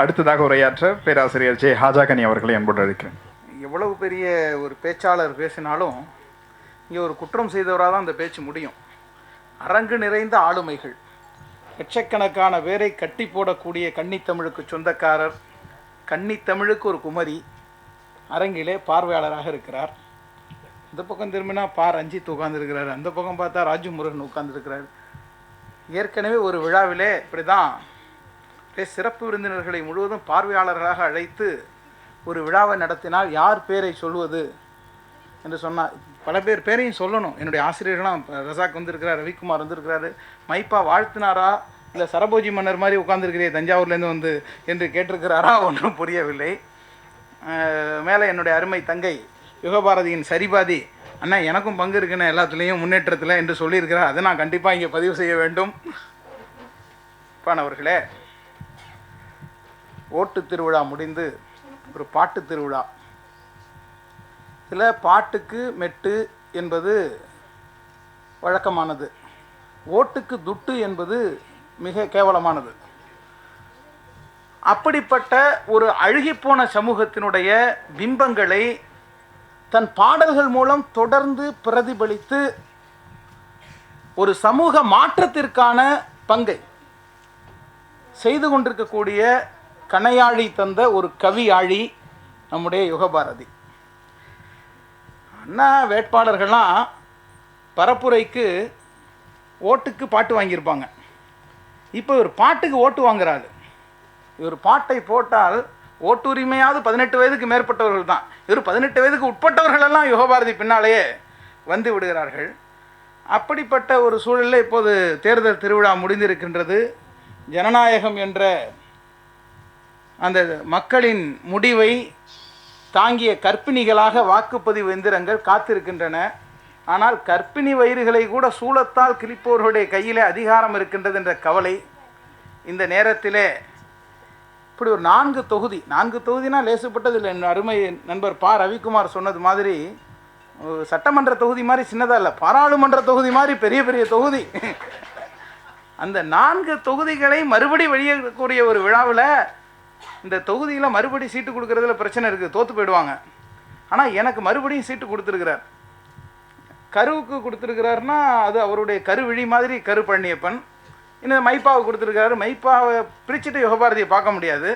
அடுத்ததாக உரையாற்ற பேராசிரியர் ஜே. ஹாஜாகனி அவர்களை அன்போடு அழைக்கிறேன் எவ்வளவு பெரிய ஒரு பேச்சாளர் பேசினாலும் இங்கே ஒரு குற்றம் செய்தவராக தான் அந்த பேச்சு முடியும். அரங்கு நிறைந்த ஆளுமைகள். லட்சக்கணக்கான பேரை கட்டி போடக்கூடிய கன்னித்தமிழுக்கு சொந்தக்காரர் கன்னித்தமிழுக்கு ஒரு குமரி அரங்கிலே பார்வையாளராக இருக்கிறார். இந்த பக்கம் திரும்பினா பா. ரஞ்சித் உட்கார்ந்திருக்கிறார். அந்த பக்கம் பார்த்தா ராஜு முருகன் உட்கார்ந்திருக்கிறார். ஏற்கனவே ஒரு விழாவிலே இப்படி தான் சிறப்பு விருந்தினர்களை முழுவதும் பார்வையாளர்களாக அழைத்து ஒரு விழாவை நடத்தினால் யார் பேரை சொல்வது என்று சொன்னால் பல பேர் பேரையும் சொல்லணும். என்னுடைய ஆசிரியர்களாம் ரசாக் வந்திருக்கிறார் ரவிக்குமார் வந்திருக்கிறாரு. மைப்பா வாழ்த்தினாரா? இல்லை சரபோஜி மன்னர் மாதிரி உட்காந்துருக்கிறே தஞ்சாவூர்லேருந்து வந்து என்று கேட்டிருக்கிறாரா? ஒன்றும் புரியவில்லை. மேலே என்னுடைய அருமை தங்கை யுகபாரதியின் சரிபாதி அண்ணா எனக்கும் பங்கு இருக்குண்ணே எல்லாத்துலேயும் முன்னேற்றத்தில் என்று சொல்லியிருக்கிறார். அதை நான் கண்டிப்பாக இங்கே பதிவு செய்ய வேண்டும். பானவர்களே ஓட்டு திருவிழா முடிந்து ஒரு பாட்டு திருவிழா. இதில் பாட்டுக்கு மெட்டு என்பது வழக்கமானது. ஓட்டுக்கு துட்டு என்பது மிக கேவலமானது. அப்படிப்பட்ட ஒரு அழுகிப்போன சமூகத்தினுடைய பிம்பங்களை தன் பாடல்கள் மூலம் தொடர்ந்து பிரதிபலித்து ஒரு சமூக மாற்றத்திற்கான பங்கை செய்து கொண்டிருக்கக்கூடிய கணையாழி தந்த ஒரு கவியாழி நம்முடைய யுகபாரதி. அண்ணா வேட்பாளர்கள்லாம் பரப்புரைக்கு ஓட்டுக்கு பாட்டு வாங்கியிருப்பாங்க. இப்போ இவர் பாட்டுக்கு ஓட்டு வாங்குறாரு. இவர் பாட்டை போட்டால் ஓட்டுரிமையாவது பதினெட்டு வயதுக்கு மேற்பட்டவர்கள் தான். இவர் பதினெட்டு வயதுக்கு உட்பட்டவர்கள் எல்லாம் யுகபாரதி பின்னாலேயே வந்து விடுகிறார்கள். அப்படிப்பட்ட ஒரு சூழலில் இப்போது தேர்தல் திருவிழா முடிந்திருக்கின்றது. ஜனநாயகம் என்ற அந்த மக்களின் முடிவை தாங்கிய கற்பிணிகளாக வாக்குப்பதிவு எந்திரங்கள் காத்திருக்கின்றன. ஆனால் கற்பிணி வயிறுகளை கூட சூளத்தால் கிழிப்போர்களுடைய கையிலே அதிகாரம் இருக்கின்றது என்ற கவலை இந்த நேரத்திலே இப்படி ஒரு நான்கு தொகுதி நான்கு தொகுதினா லேசுப்பட்டதில்லை. என் அருமை நண்பர் பா. ரவிக்குமார் சொன்னது மாதிரி சட்டமன்ற தொகுதி மாதிரி சின்னதாக இல்லை பாராளுமன்ற தொகுதி மாதிரி பெரிய பெரிய தொகுதி. அந்த நான்கு தொகுதிகளை மறுபடி வெளியேறக்கூடிய ஒரு விழாவில் இந்த தொகுதியில் மறுபடி சீட்டு கொடுக்கறதுல பிரச்சனை இருக்குது தோற்று போயிடுவாங்க. ஆனால் எனக்கு மறுபடியும் சீட்டு கொடுத்துருக்கிறார். கருவுக்கு கொடுத்துருக்கிறாருன்னா அது அவருடைய கருவிழி மாதிரி கரு பழனியப்பன் இன்னும் மைப்பாவை கொடுத்துருக்காரு மைப்பாவை பிரிச்சுட்டு யுகபாரதியை பார்க்க முடியாது.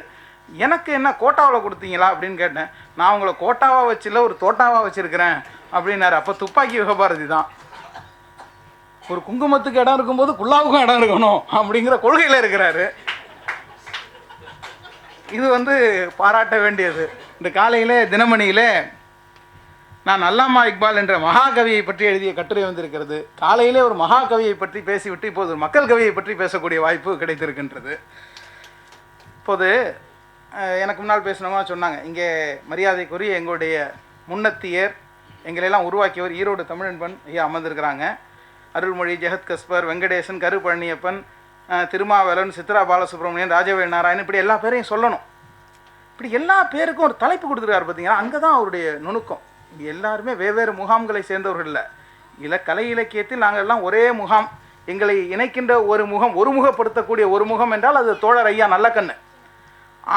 எனக்கு என்ன கோட்டாவில் கொடுத்தீங்களா அப்படின்னு கேட்டேன். நான் உங்களை கோட்டாவாக வச்சில்ல ஒரு தோட்டாவாக வச்சுருக்கிறேன் அப்படின்னாரு. அப்போ துப்பாக்கி யுகபாரதி தான். ஒரு குங்குமத்துக்கு இடம் இருக்கும்போது குல்லாவுக்கும் இடம் இருக்கணும் அப்படிங்கிற கொள்கையில் இருக்கிறாரு. இது வந்து பாராட்ட வேண்டியது. இந்த காலையிலே தினமணியிலே நான் அல்லாமா இக்பால் என்ற மகாகவியை பற்றி எழுதிய கட்டுரை வந்திருக்கிறது. காலையிலே ஒரு மகாகவியை பற்றி பேசிவிட்டு இப்போது ஒரு மக்கள் கவியை பற்றி பேசக்கூடிய வாய்ப்பு கிடைத்திருக்கின்றது. இப்போது எனக்கு முன்னால் பேசினோமா சொன்னாங்க இங்கே மரியாதைக்குரிய எங்களுடைய முன்னத்தியர் எங்களெல்லாம் உருவாக்கியவர் ஈரோடு தமிழன்பன் ஐயா அமர்ந்திருக்கிறாங்க. அருள்மொழி ஜெகத் கஸ்பர் வெங்கடேசன் கரு பழனியப்பன் திருமாவளவன் சித்ரா பாலசுப்ரமணியன் ராஜவேல் நாராயணன் இப்படி எல்லா பேரையும் சொல்லணும். இப்படி எல்லா பேருக்கும் ஒரு தலைப்பு கொடுத்துருக்காரு பார்த்தீங்கன்னா அங்கே தான் அவருடைய நுணுக்கம். எல்லாருமே வெவ்வேறு முகாம்களை சேர்ந்தவர்கள் இல்லை. இல கலை இலக்கியத்தில் நாங்கள் எல்லாம் ஒரே முகாம். எங்களை இணைக்கின்ற ஒரு முகம் ஒருமுகப்படுத்தக்கூடிய ஒரு முகம் என்றால் அது தோழர் ஐயா நல்ல கண்ணு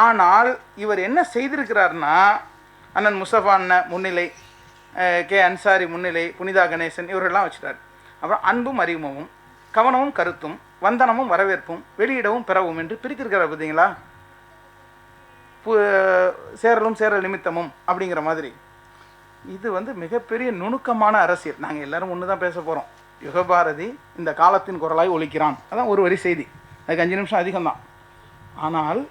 ஆனால் இவர் என்ன செய்திருக்கிறார்னா அண்ணன் முஸ்தபா அண்ணன் முன்னிலை கே அன்சாரி முன்னிலை புனிதா கணேசன் இவர்கள்லாம் வச்சுட்டார். அப்புறம் அன்பும் அறிமுகமும் கவனமும் கருத்தும் வந்தனமும் வரவேற்பும் வெளியிடவும் பெறவும் என்று பிரித்திருக்கிறார் பார்த்தீங்களா? பு- சேரலும் சேரல் நிமித்தமும் அப்படிங்கிற மாதிரி. இது வந்து மிகப்பெரிய நுணுக்கமான அரசியல். நாங்கள் எல்லாரும் ஒன்று தான் பேச போகிறோம் யுகபாரதி இந்த காலத்தின் குரலாய் ஒழிக்கிறான் அதான் ஒரு வரி செய்தி. அதுக்கு அஞ்சு நிமிஷம் அதிகம்தான் ஆனால்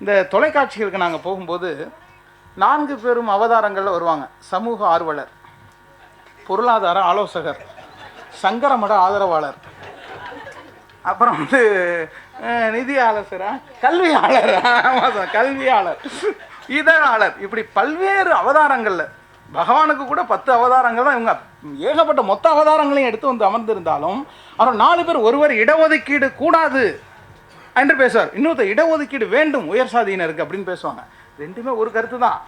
இந்த தொலைக்காட்சிகளுக்கு நாங்கள் போகும்போது நான்கு பேரும் அவதாரங்களில் வருவாங்க. சமூக ஆர்வலர் பொருளாதார ஆலோசகர் சங்கரமட ஆதரவாளர். அப்புறம் வந்து நிதி ஆலோசரா கல்வியாளர் ஆமாம் கல்வியாளர் இதழாளர் இப்படி பல்வேறு அவதாரங்களில் பகவானுக்கு கூட பத்து அவதாரங்கள் தான் இவங்க ஏகப்பட்ட மொத்த அவதாரங்களையும் எடுத்து வந்து அமர்ந்திருந்தாலும் அவர் நாலு பேர் ஒருவர் இடஒதுக்கீடு கூடாது என்று பேசுவார். இன்னொருத்தர் இடஒதுக்கீடு வேண்டும் உயர் சாதியினருக்கு அப்படின்னு பேசுவாங்க. ரெண்டுமே ஒரு கருத்து தான்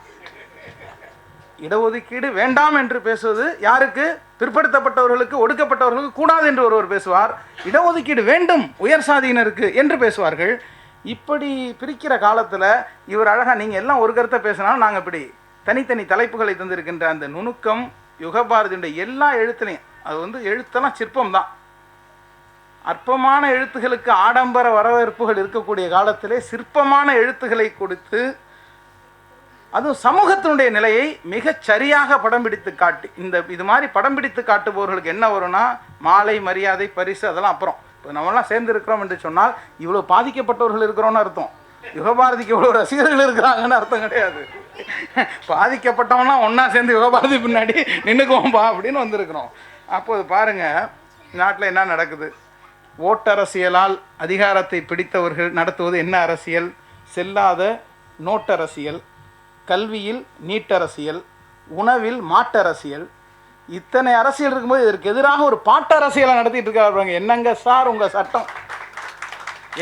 இடஒதுக்கீடு வேண்டாம் என்று பேசுவது யாருக்கு? பிற்படுத்தப்பட்டவர்களுக்கு ஒடுக்கப்பட்டவர்களுக்கு கூடாது என்று ஒருவர் பேசுவார். இடஒதுக்கீடு வேண்டும் உயர் சாதியினருக்கு என்று பேசுவார்கள். இப்படி பிரிக்கிற காலத்தில் இவர் அழகாக நீங்கள் எல்லாம் ஒரு கருத்தை பேசினாலும் நாங்கள் இப்படி தனித்தனி தலைப்புகளை தந்திருக்கின்ற அந்த நுணுக்கம் யுகபாரதியுடைய எல்லா எழுத்துலையும் அது வந்து எழுத்தெல்லாம் சிற்பம் தான் அற்பமான எழுத்துகளுக்கு ஆடம்பர வரவேற்புகள் இருக்கக்கூடிய காலத்திலே சிற்பமான எழுத்துக்களை கொடுத்து அதுவும் சமூகத்தினுடைய நிலையை மிகச் சரியாக படம் பிடித்து காட்டி. இந்த இது மாதிரி படம் பிடித்து காட்டுபவர்களுக்கு என்ன வரும்னா மாலை மரியாதை பரிசு அதெல்லாம் அப்புறம். இப்போ நம்மளாம் சேர்ந்து இருக்கிறோம் என்று சொன்னால் இவ்வளோ பாதிக்கப்பட்டவர்கள் இருக்கிறோன்னு அர்த்தம். யுகபாரதிக்கு இவ்வளோ ரசிகர்கள் இருக்கிறாங்கன்னு அர்த்தம் கிடையாது. பாதிக்கப்பட்டவனா ஒன்றா சேர்ந்து யுகபாரதி பின்னாடி நின்றுக்குவோம்பா அப்படின்னு வந்திருக்கிறோம். அப்போது பாருங்கள் நாட்டில் என்ன நடக்குது? ஓட்டரசியலால் அதிகாரத்தை பிடித்தவர்கள் நடத்துவது என்ன அரசியல்? செல்லாத நோட்டரசியல். கல்வியில் நீட்டரசியல் உணவில் மாட்டரசியல். இத்தனை அரசியல் இருக்கும்போது இதற்கு எதிராக ஒரு பாட்டரசியலை நடத்திட்டு இருக்காங்க என்னங்க சார் உங்கள் சட்டம்?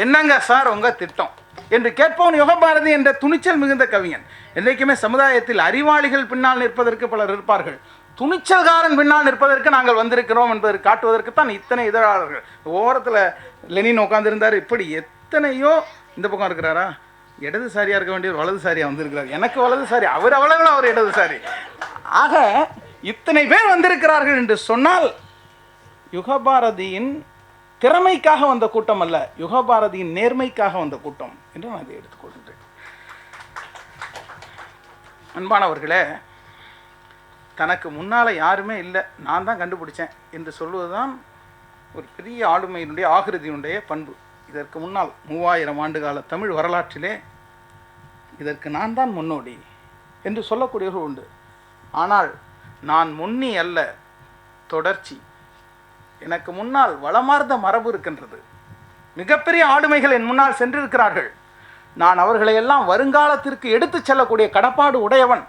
என்னங்க சார் உங்கள் திட்டம்? என்று கேட்பவன் யுகபாரதி என்ற துணிச்சல் மிகுந்த கவிஞன். என்றைக்குமே சமுதாயத்தில் அறிவாளிகள் பின்னால் நிற்பதற்கு பலர் இருப்பார்கள். துணிச்சல்காரன் பின்னால் நிற்பதற்கு நாங்கள் வந்திருக்கிறோம் என்பதை காட்டுவதற்கு தான் இத்தனை இதழாளர்கள். ஓரத்தில் லெனின் உட்காந்துருந்தார் இப்படி எத்தனையோ இந்த பக்கம் இருக்கிறாரா? இடதுசாரியாக இருக்க வேண்டியவர் வலதுசாரியாக வந்திருக்கிறார். எனக்கு வலதுசாரி அவர் அவ்வளவு அவர் இடதுசாரி. ஆக இத்தனை பேர் வந்திருக்கிறார்கள் என்று சொன்னால் யுகபாரதியின் திறமைக்காக வந்த கூட்டம் அல்ல யுகபாரதியின் நேர்மைக்காக வந்த கூட்டம் என்று நான் அதை எடுத்துக்கொள்கின்றேன் அன்பானவர்களே தனக்கு முன்னால் யாருமே இல்லை நான் தான் கண்டுபிடிச்சேன் என்று சொல்வதுதான் ஒரு பெரிய ஆளுமையினுடைய ஆகிருதியினுடைய பண்பு. இதற்கு முன்னால் மூவாயிரம் ஆண்டு கால தமிழ் வரலாற்றிலே இதற்கு நான் தான் முன்னோடி என்று சொல்லக்கூடியவர்கள் உண்டு. ஆனால் நான் முன்னி அல்ல தொடர்ச்சி. எனக்கு முன்னால் வளமார்ந்த மரபு இருக்கின்றது. மிகப்பெரிய ஆளுமைகள் என் முன்னால் சென்றிருக்கிறார்கள். நான் அவர்களை எல்லாம் வருங்காலத்திற்கு எடுத்துச் செல்லக்கூடிய கடப்பாடு உடையவன்.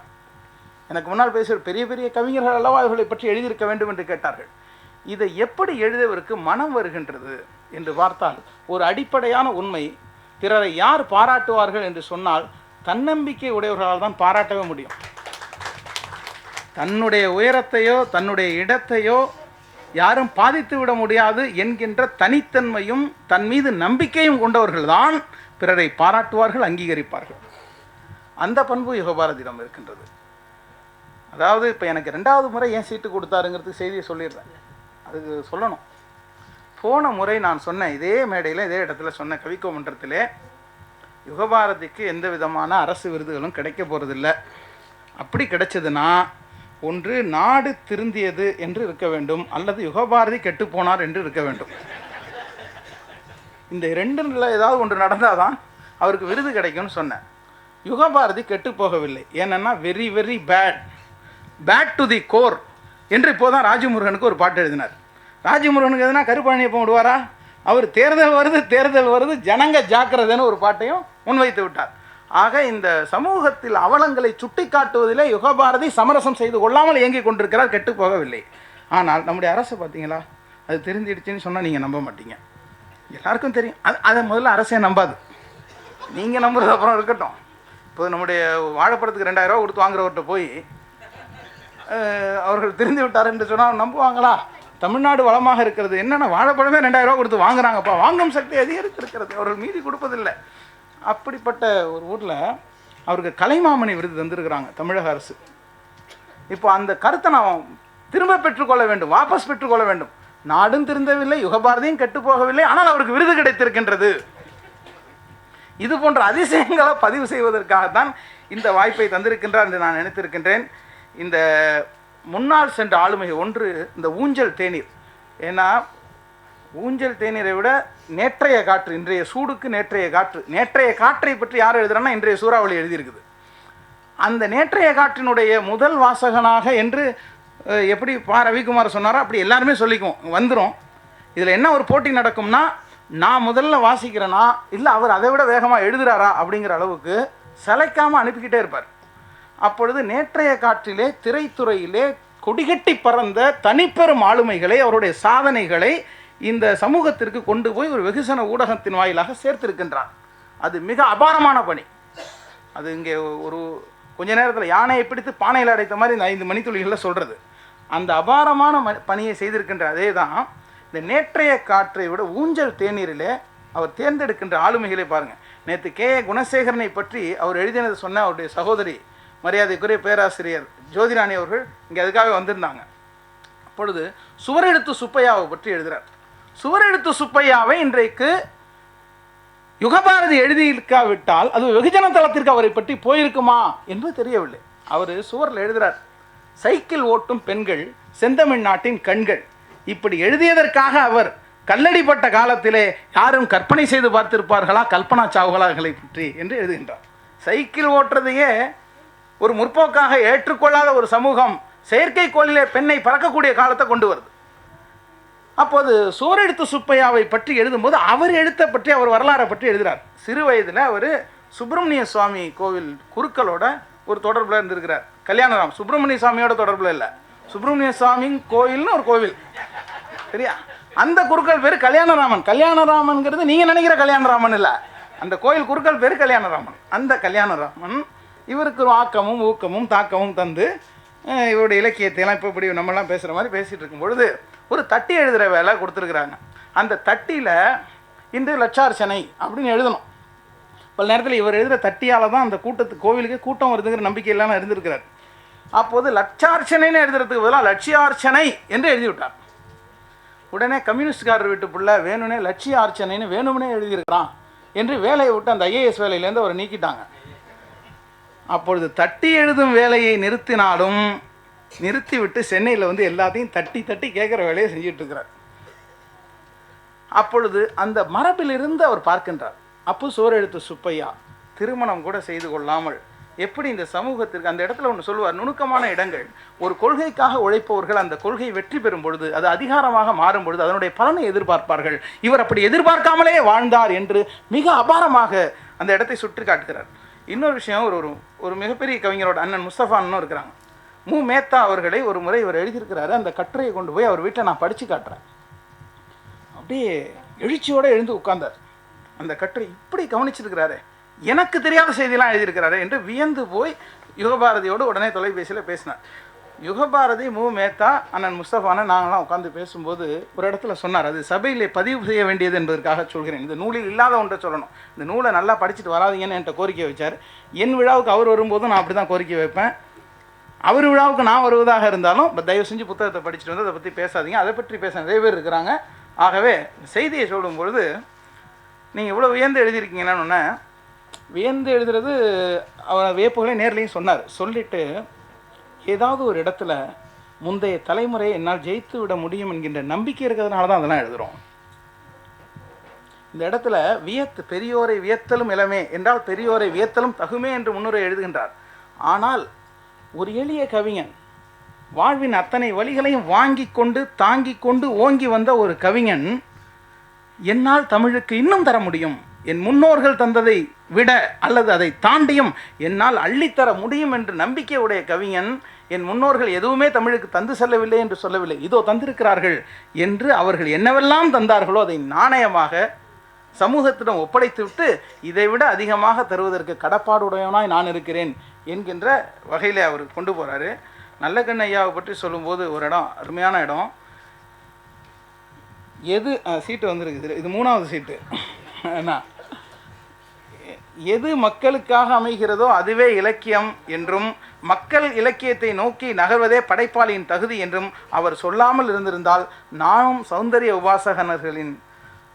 எனக்கு முன்னால் பேசுகிற பெரிய பெரிய கவிஞர்கள் அல்லவா இவர்களை பற்றி எழுதியிருக்க வேண்டும் என்று கேட்டார்கள். இதை எப்படி எழுதியவருக்கு மனம் வருகின்றது என்று பார்த்தால் ஒரு அடிப்படையான உண்மை பிறரை யார் பாராட்டுவார்கள் என்று சொன்னால் தன்னம்பிக்கை உடையவர்களால் தான் பாராட்டவே முடியும். தன்னுடைய உயரத்தையோ தன்னுடைய இடத்தையோ யாரும் பாதித்து விட முடியாது என்கின்ற தனித்தன்மையும் தன் மீது நம்பிக்கையும் கொண்டவர்கள்தான் பிறரை பாராட்டுவார்கள் அங்கீகரிப்பார்கள். அந்த பண்பு யுகபாரதியிடம் இருக்கின்றது. அதாவது இப்போ எனக்கு ரெண்டாவது முறை ஏன் சீட்டு கொடுத்தாருங்கிறது செய்தியை சொல்லிடுறேன். அதுக்கு சொல்லணும். போன முறை நான் சொன்னேன் இதே மேடையில் இதே இடத்துல சொன்ன கவிக்கோ மன்றத்திலே யுகபாரதிக்கு எந்த விதமான அரசு விருதுகளும் கிடைக்க போகிறதில்ல அப்படி கிடைச்சதுன்னா ஒன்று நாடு திருந்தியது என்று இருக்க வேண்டும் அல்லது யுகபாரதி கெட்டுப்போனார் என்று இருக்க வேண்டும். இந்த ரெண்டுல ஏதாவது ஒன்று நடந்தால் தான் அவருக்கு விருது கிடைக்கும்னு சொன்னேன். யுகபாரதி கெட்டு போகவில்லை. ஏன்னா very very bad bad to the core என்று இப்போதான் ராஜமுருகனுக்கு ஒரு பாட்டு எழுதினார். ராஜமுருகனுக்கு எதுனா கருப்பழனியப்பம் விடுவாரா? அவர் தேர்தல் வருது தேர்தல் வருது ஜனங்க ஜாக்கிரதைன்னு ஒரு பாட்டையும் முன்வைத்து விட்டார். ஆக இந்த சமூகத்தில் அவலங்களை சுட்டி காட்டுவதிலே யுகபாரதி சமரசம் செய்து கொள்ளாமல் இயங்கிக் கொண்டிருக்கிறார் கெட்டு போகவில்லை. ஆனால் நம்முடைய அரசு பார்த்தீங்களா? அது தெரிஞ்சிடுச்சுன்னு சொன்னால் நீங்கள் நம்ப மாட்டீங்க. எல்லாருக்கும் தெரியும். அது அதை முதல்ல அரசே நம்பாது. நீங்கள் நம்புறது அப்புறம் இருக்கட்டும். இப்போ நம்முடைய வாழைப்பழத்துக்கு ரெண்டாயிரம் ரூபா கொடுத்து வாங்குறவர்கிட்ட போய் அவர்கள் தெரிந்து விட்டார் என்று சொன்னால் நம்புவாங்களா? தமிழ்நாடு வளமாக இருக்கிறது. என்னென்ன வாழைப்பழமே ரெண்டாயிரம் ரூபா கொடுத்து வாங்குறாங்கப்பா. வாங்கும் சக்தி அதிகரித்திருக்கிறது அவர்கள் மீதி கொடுப்பதில்லை. அப்படிப்பட்ட ஒரு ஊரில் அவருக்கு கலைமாமணி விருது தந்திருக்கிறாங்க தமிழக அரசு. இப்போ அந்த கருத்தை நாம் திரும்ப பெற்றுக்கொள்ள வேண்டும். வாபஸ் பெற்றுக்கொள்ள வேண்டும். நாடும் திருந்தவில்லை யுகபாரதியும் கெட்டு போகவில்லை ஆனால் அவருக்கு விருது கிடைத்திருக்கின்றது. இது போன்ற அதிசயங்களை பதிவு செய்வதற்காகத்தான் இந்த வாய்ப்பை தந்திருக்கின்றார் என்று நான் நினைத்திருக்கின்றேன். இந்த முன்னால் சென்ற ஆளுமை ஒன்று இந்த ஊஞ்சல் தேநீர். ஏன்னா ஊஞ்சல் தேநீரை விட நேற்றைய காற்று இன்றைய சூடுக்கு நேற்றைய காற்று நேற்றைய காற்றை பற்றி யார் எழுதுறான்னா இன்றைய சூறாவளி எழுதியிருக்குது. அந்த நேற்றைய காற்றினுடைய முதல் வாசகனாக என்று எப்படி பா ரவிக்குமார் சொன்னாரோ அப்படி எல்லாருமே சொல்லிக்குவோம். வந்துடும் இதில் என்ன ஒரு போட்டி நடக்கும்னா நான் முதல்ல வாசிக்கிறேனா இல்லை அவர் அதை விட வேகமாக எழுதுகிறாரா அப்படிங்கிற அளவுக்கு சிலைக்காமல் அனுப்பிக்கிட்டே இருப்பார். அப்பொழுது நேற்றைய காற்றிலே திரைத்துறையிலே கொடிகட்டி பறந்த தனிப்பெரும் ஆளுமைகளை அவருடைய சாதனைகளை இந்த சமூகத்திற்கு கொண்டு போய் ஒரு வெகுசன ஊடகத்தின் வாயிலாக சேர்த்திருக்கின்றார் அது மிக அபாரமான பணி. அது இங்கே ஒரு கொஞ்ச நேரத்தில் யானையை பிடித்து பானையில் அடைத்த மாதிரி இந்த ஐந்து மணித்துளிகளில் சொல்கிறது அந்த அபாரமான ம பணியை செய்திருக்கின்ற அதே தான் இந்த நேற்றைய காற்றை விட ஊஞ்சல் தேநீரிலே அவர் தேர்ந்தெடுக்கின்ற ஆளுமைகளை பாருங்கள் நேற்று கே ஏ குணசேகரனை பற்றி அவர் எழுதினது சொன்ன அவருடைய சகோதரி மரியாதைக்குரிய பேராசிரியர் ஜோதிராணி அவர்கள் இங்கே அதுக்காக வந்திருந்தாங்க. அப்பொழுது சுவரெழுத்து சுப்பையாவை பற்றி எழுதுகிறார் சுவரெழுத்து சுப்பையாவை இன்றைக்கு யுகபாரதி எழுதியிருக்காவிட்டால் அது வெகுஜன தளத்திற்கு அவரை பற்றி போயிருக்குமா என்பது தெரியவில்லை. அவர் சுவரில் எழுதுகிறார் சைக்கிள் ஓட்டும் பெண்கள் செந்தமிழ் நாட்டின் கண்கள். இப்படி எழுதியதற்காக அவர் கல்லடிப்பட்ட காலத்திலே யாரும் கற்பனை செய்து பார்த்திருப்பார்களா கல்பனா சாவ்லாகளை பற்றி? என்று எழுதுகின்றார். சைக்கிள் ஓட்டுறதையே ஒரு முற்போக்காக ஏற்றுக்கொள்ளாத ஒரு சமூகம் செயற்கைக்கோளிலே பெண்ணை பறக்கக்கூடிய காலத்தை கொண்டு வருது. அப்போது சோரெழுத்து சுப்பையாவை பற்றி எழுதும்போது அவர் எழுத்த பற்றி அவர் வரலாறை பற்றி எழுதுகிறார் சிறு வயதில் அவர் சுப்பிரமணிய சுவாமி கோவில் குருக்களோட ஒரு தொடர்பில் இருந்திருக்கிறார். கல்யாணராம் சுப்பிரமணிய சுவாமியோட தொடர்பில் இல்லை. சுப்பிரமணிய சுவாமி கோவில்னு ஒரு கோவில். சரியா? அந்த குருக்கள் பேர் கல்யாணராமன். கல்யாணராமன்கிறது நீங்கள் நினைக்கிற கல்யாணராமன் இல்லை. அந்த கோயில் குருக்கள் பேர் கல்யாணராமன். அந்த கல்யாணராமன் இவருக்கு ஒரு ஆக்கமும் ஊக்கமும் தாக்கமும் தந்து இவருடைய இலக்கியத்தையெல்லாம் இப்போ இப்படி நம்மலாம் பேசுகிற மாதிரி பேசிகிட்டு இருக்கும் பொழுது ஒரு தட்டி எழுதுகிற வேலை கொடுத்துருக்குறாங்க. அந்த தட்டியில் இன்று லட்சார்ச்சனை அப்படின்னு எழுதணும். பல நேரத்தில் இவர் எழுதுகிற தட்டியால் தான் அந்த கூட்டத்து கோவிலுக்கு கூட்டம் வருதுங்கிற நம்பிக்கை இல்லாமல் இருந்திருக்கிறார். அப்போது லட்சார்ச்சனைன்னு எழுதுறதுக்கு பதிலாக லட்சியார்ச்சனை என்று எழுதி விட்டார். உடனே கம்யூனிஸ்ட்காரர் வீட்டு புள்ள வேணும்னே லட்சிய ஆர்ச்சனைன்னு வேணும்னே எழுதியிருக்கிறான் என்று வேலையை விட்டு அந்த ஐஏஎஸ் வேலையிலேருந்து அவரை நீக்கிட்டாங்க. அப்பொழுது தட்டி எழுதும் வேலையை நிறுத்தினாலும் நிறுத்திவிட்டு சென்னையில் வந்து எல்லாத்தையும் தட்டி தட்டி கேட்குற வேலையை செஞ்சுட்டு இருக்கிறார் அப்பொழுது அந்த மரபிலிருந்து அவர் பார்க்கின்றார். அப்பு சோரெழுத்து சுப்பையா திருமணம் கூட செய்து கொள்ளாமல் எப்படி இந்த சமூகத்திற்கு அந்த இடத்துல ஒன்று சொல்லுவார் நுணுக்கமான இடங்கள். ஒரு கொள்கைக்காக உழைப்பவர்கள் அந்த கொள்கை வெற்றி பெறும் பொழுது அது அதிகாரமாக மாறும் பொழுது அதனுடைய பலனை எதிர்பார்ப்பார்கள். இவர் அப்படி எதிர்பார்க்காமலே வாழ்ந்தார் என்று மிக அபாரமாக அந்த இடத்தை சுற்றி காட்டுகிறார் இன்னொரு விஷயம் ஒரு ஒரு ஒரு மிகப்பெரிய கவிஞரோட அண்ணன் முஸ்தபான்னு இருக்கிறாங்க. மு. மேத்தா அவர்களை ஒரு முறை இவர் எழுதியிருக்கிறாரு. அந்த கட்டுரையை கொண்டு போய் அவர் வீட்டில் நான் படித்து காட்டுறேன். அப்படியே எழுச்சியோடு எழுந்து உட்கார்ந்தார். அந்த கட்டுரை இப்படி கவனிச்சிருக்கிறாரு எனக்கு தெரியாத செய்தியெல்லாம் எழுதியிருக்கிறாரு என்று வியந்து போய் யுகபாரதியோடு உடனே தொலைபேசியில் பேசினார். யுகபாரதி மு. மேத்தா அண்ணன் முஸ்தபான நாங்களாம் உட்காந்து பேசும்போது ஒரு இடத்துல சொன்னார் அது சபையிலே பதிவு செய்ய வேண்டியது என்பதற்காக சொல்கிறேன். இந்த நூலில் இல்லாத ஒன்றை சொல்லணும். இந்த நூலை நல்லா படிச்சுட்டு வராதீங்கன்னு என்கிட்ட கோரிக்கை வச்சார். என் விழாவுக்கு அவர் வரும்போதும் நான் அப்படி தான் கோரிக்கை வைப்பேன். அவர் விழாவுக்கு நான் வருவதாக இருந்தாலும் தயவு செஞ்சு புத்தகத்தை படிச்சுட்டு வந்து அதை பற்றி பேசாதீங்க. அதை பற்றி பேச நிறைய பேர் இருக்கிறாங்க. ஆகவே செய்தியை சொல்லும் பொழுது நீங்கள் இவ்வளோ வியந்து எழுதியிருக்கீங்கன்னு வியந்து எழுதுறது அவர் வியப்புகளை நேர்லேயும் சொன்னார். சொல்லிவிட்டு ஏதாவது ஒரு இடத்துல முந்தைய தலைமுறையை என்னால் ஜெயித்து விட முடியும் என்கின்ற நம்பிக்கை இருக்கிறதுனால தான் அதெல்லாம் எழுதுகிறோம் இந்த இடத்துல வியத்து பெரியோரை வியத்தலும் இளமே என்றால் பெரியோரை வியத்தலும் தகுமே என்று முன்னுரை எழுதுகின்றார். ஆனால் ஒரு எளிய கவிஞன் வாழ்வின் அத்தனை வழிகளையும் வாங்கி கொண்டு தாங்கி கொண்டு ஓங்கி வந்த ஒரு கவிஞன் என்னால் தமிழுக்கு இன்னும் தர முடியும். என் முன்னோர்கள் தந்ததை விட அல்லது அதை தாண்டியும் என்னால் அள்ளித்தர முடியும் என்று நம்பிக்கையுடைய கவிஞன் என் முன்னோர்கள் எதுவுமே தமிழுக்கு தந்து செல்லவில்லை என்று சொல்லவில்லை. இதோ தந்திருக்கிறார்கள் என்று அவர்கள் என்னவெல்லாம் தந்தார்களோ அதை நாணயமாக சமூகத்திடம் ஒப்படைத்துவிட்டு இதை விட அதிகமாக தருவதற்கு கடப்பாடுடையவனாய் நான் இருக்கிறேன் என்கின்ற வகையில் அவர் கொண்டு போகிறாரு நல்ல கண்ணையாவை பற்றி சொல்லும்போது ஒரு இடம் அருமையான இடம். எது சீட்டு வந்திருக்கு. இது மூணாவது சீட்டு. என்ன? எது மக்களுக்காக அமைகிறதோ அதுவே இலக்கியம் என்றும் மக்கள் இலக்கியத்தை நோக்கி நகர்வதே படைப்பாளியின் தகுதி என்றும் அவர் சொல்லாமல் இருந்திருந்தால் நானும் சௌந்தரிய உபாசகனர்களின்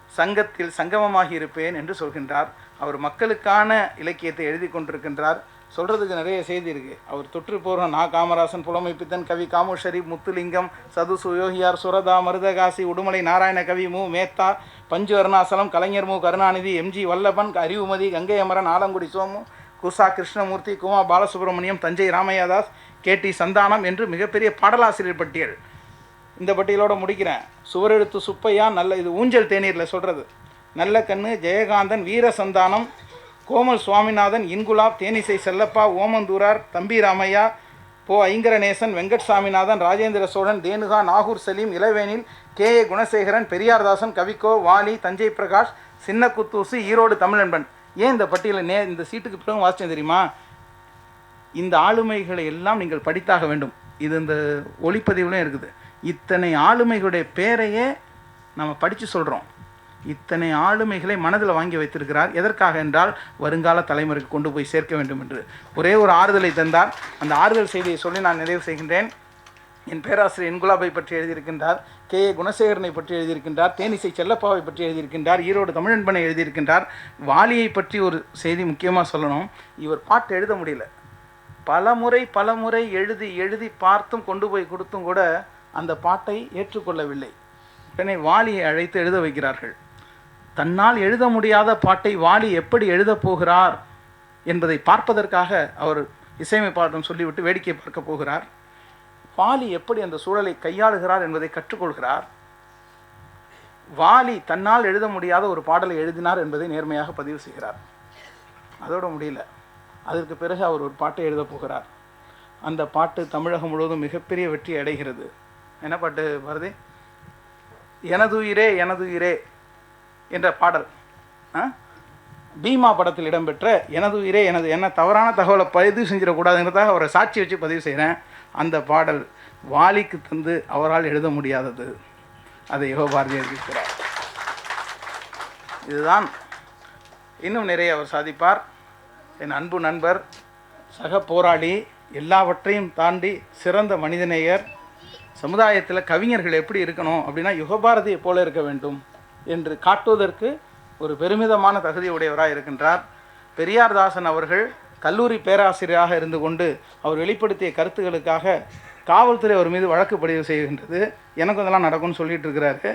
சங்கத்தில் சங்கமமாகி இருப்பேன் என்று சொல்கின்றார். அவர் மக்களுக்கான இலக்கியத்தை எழுதி கொண்டிருக்கின்றார். சொல்கிறதுக்கு நிறைய செய்தி இருக்குது அவர் தொற்று போகிற நா காமராசன் புலமைப்பித்தன் கவி காமு ஷரீப் முத்துலிங்கம் சது சுயோகியார் சுரதா மருதகாசி உடுமலை நாராயண கவி மு. Mehta Panchu Arunachalam Kalaignar Mu. Karunanidhi M G Vallaban Arivumathi Gangai Amaran Alangudi Somu Kusa Krishnamurthy Kuma Balasubramaniam Thanjai Ramaiyadas K. D. Santhanam என்று மிகப்பெரிய பாடலாசிரியர் பட்டியல். இந்த பட்டியலோடு முடிக்கிறேன். சுவரெழுத்து சுப்பையா நல்ல இது ஊஞ்சல் தேநீரில் சொல்கிறது நல்ல கண்ணு ஜெயகாந்தன் வீர சந்தானம் கோமல் சுவாமிநாதன் இன்குலாப் தேனிசை செல்லப்பா ஓமந்தூரார் தம்பி ராமையா போ. ஐங்கரநேசன் வெங்கட் சாமிநாதன் ராஜேந்திர சோழன் தேனுகா நாகூர் சலீம் இளவேனில் கே. ஏ. குணசேகரன் பெரியார்தாசன் கவிக்கோ வாலி தஞ்சை பிரகாஷ் சின்ன குத்தூசு ஈரோடு தமிழன்பன். ஏன் இந்த பட்டியலை நே இந்த சீட்டுக்கு பிறகு வாசித்தேன் தெரியுமா? இந்த ஆளுமைகளை எல்லாம் நீங்கள் படித்தாக வேண்டும். இது இந்த ஒளிப்பதிவுலையும் இருக்குது. இத்தனை ஆளுமைகளுடைய பேரையே நம்ம படித்து சொல்கிறோம் இத்தனை ஆளுமைகளை மனதில் வாங்கி வைத்திருக்கிறார். எதற்காக என்றால் வருங்கால தலைமுறைக்கு கொண்டு போய் சேர்க்க வேண்டும் என்று. ஒரே ஒரு ஆறுதலை தந்தார். அந்த ஆறுதல் செய்தியை சொல்லி நான் நிறைவு செய்கின்றேன். என் பேராசிரியர் என்குலாபை பற்றி எழுதியிருக்கின்றார். கே. ஏ. குணசேகரனை பற்றி எழுதியிருக்கின்றார். தேனிசை செல்லப்பாவை பற்றி எழுதியிருக்கின்றார். ஈரோடு தமிழன்பனை எழுதியிருக்கின்றார். வாலியை பற்றி ஒரு செய்தி முக்கியமாக சொல்லணும். இவர் பாட்டு எழுத முடியல. பல முறை பல முறை எழுதி எழுதி பார்த்தும் கொண்டு போய் கொடுத்தும் கூட அந்த பாட்டை ஏற்றுக்கொள்ளவில்லை. உடனே வாலியை அழைத்து எழுத வைக்கிறார்கள். தன்னால் எழுத முடியாத பாட்டை வாலி எப்படி எழுதப் போகிறார் என்பதை பார்ப்பதற்காக அவர் இசையமைப்பாளரிடம் சொல்லிவிட்டு வேடிக்கை பார்க்க போகிறார். வாலி எப்படி அந்த சூழலை கையாளுகிறார் என்பதை கற்றுக்கொள்கிறார். வாலி தன்னால் எழுத முடியாத ஒரு பாடலை எழுதினார் என்பதை நேர்மையாக பதிவு செய்கிறார். அதோட முடியல. அதற்கு பிறகு அவர் ஒரு பாட்டை எழுதப் போகிறார். அந்த பாட்டு தமிழகம் முழுவதும் மிகப்பெரிய வெற்றி அடைகிறது. என்ன பாட்டு பாரதி? எனதுயிரே எனதுயிரே. என்ற பாடல். பீமா படத்தில் இடம்பெற்ற எனது உயிரே எனது என்ன தவறான தகவலை பதிவு செஞ்சிடக்கூடாதுங்கிறதாக அவரை சாட்சி வச்சு பதிவு செய்கிறேன். அந்த பாடல் வாலிக்கு தந்து அவரால் எழுத முடியாதது. அதை யுகபாரதி எழுதியிருக்கிறார் இதுதான் இன்னும் நிறைய அவர் சாதிப்பார். என் அன்பு நண்பர் சக போராளி எல்லாவற்றையும் தாண்டி சிறந்த மனிதநேயர் சமுதாயத்தில் கவிஞர்கள் எப்படி இருக்கணும் அப்படின்னா யுகபாரதியை போல இருக்க வேண்டும். என்று காட்டுவதற்கு ஒரு பெருமிதமான தகுதி உடையவராக இருக்கின்றார். பெரியார்தாசன் அவர்கள் கல்லூரி பேராசிரியராக இருந்து கொண்டு அவர் வெளிப்படுத்திய கருத்துக்களுக்காக காவல்துறை அவர் மீது வழக்கு பதிவு செய்கின்றது. எனக்கு இதெல்லாம் நடக்கும்னு சொல்லிட்டு இருக்கிறாரு.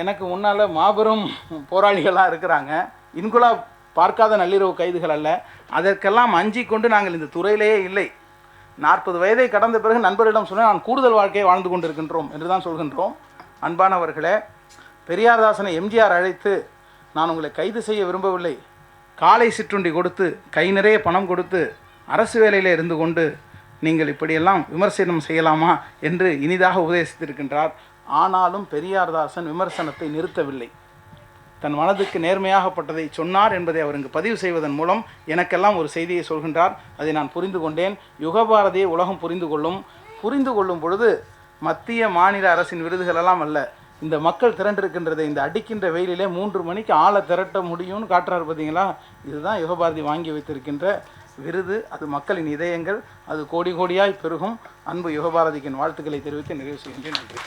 எனக்கு முன்னால் மாபெரும் போராளிகளாக இருக்கிறாங்க. இன்குலா பார்க்காத நள்ளிரவு கைதுகள் அல்ல. அதற்கெல்லாம் அஞ்சி கொண்டு நாங்கள் இந்த துறையிலேயே இல்லை. நாற்பது வயதை கடந்த பிறகு நண்பரிடம் சொன்னால் நான் கூடுதல் வாழ்க்கையை வாழ்ந்து கொண்டிருக்கின்றோம் என்று தான் சொல்கின்றோம். அன்பானவர்களே பெரியார்தாசனை எம்ஜிஆர் அழைத்து நான் உங்களை கைது செய்ய விரும்பவில்லை. காலை சிற்றுண்டி கொடுத்து கை நிறைய பணம் கொடுத்து அரசு வேலையில் இருந்து கொண்டு நீங்கள் இப்படியெல்லாம் விமர்சனம் செய்யலாமா என்று இனிதாக உபதேசித்திருக்கின்றார். ஆனாலும் பெரியார்தாசன் விமர்சனத்தை நிறுத்தவில்லை. தன் மனதுக்கு நேர்மையாகப்பட்டதை சொன்னார் என்பதை அவர் இங்கு பதிவு செய்வதன் மூலம் எனக்கெல்லாம் ஒரு செய்தியை சொல்கின்றார். அதை நான் புரிந்து கொண்டேன். யுகபாரதியை உலகம் புரிந்து கொள்ளும். புரிந்து கொள்ளும் பொழுது மத்திய மாநில அரசின் விருதுகளெல்லாம் அல்ல. இந்த மக்கள் திரண்டிருக்கின்றதை இந்த அடிக்கின்ற வெயிலிலே மூன்று மணிக்கு ஆளை திரட்ட முடியும்னு காட்டுறாரு பார்த்தீங்களா? இதுதான் யுகபாரதி வாங்கி வைத்திருக்கின்ற விருது. அது மக்களின் இதயங்கள். அது கோடி கோடியாய் பெருகும். அன்பு யுகபாரதிக்கின் வாழ்த்துக்களை தெரிவித்து நிறைவு செய்கின்றேன். நன்றி.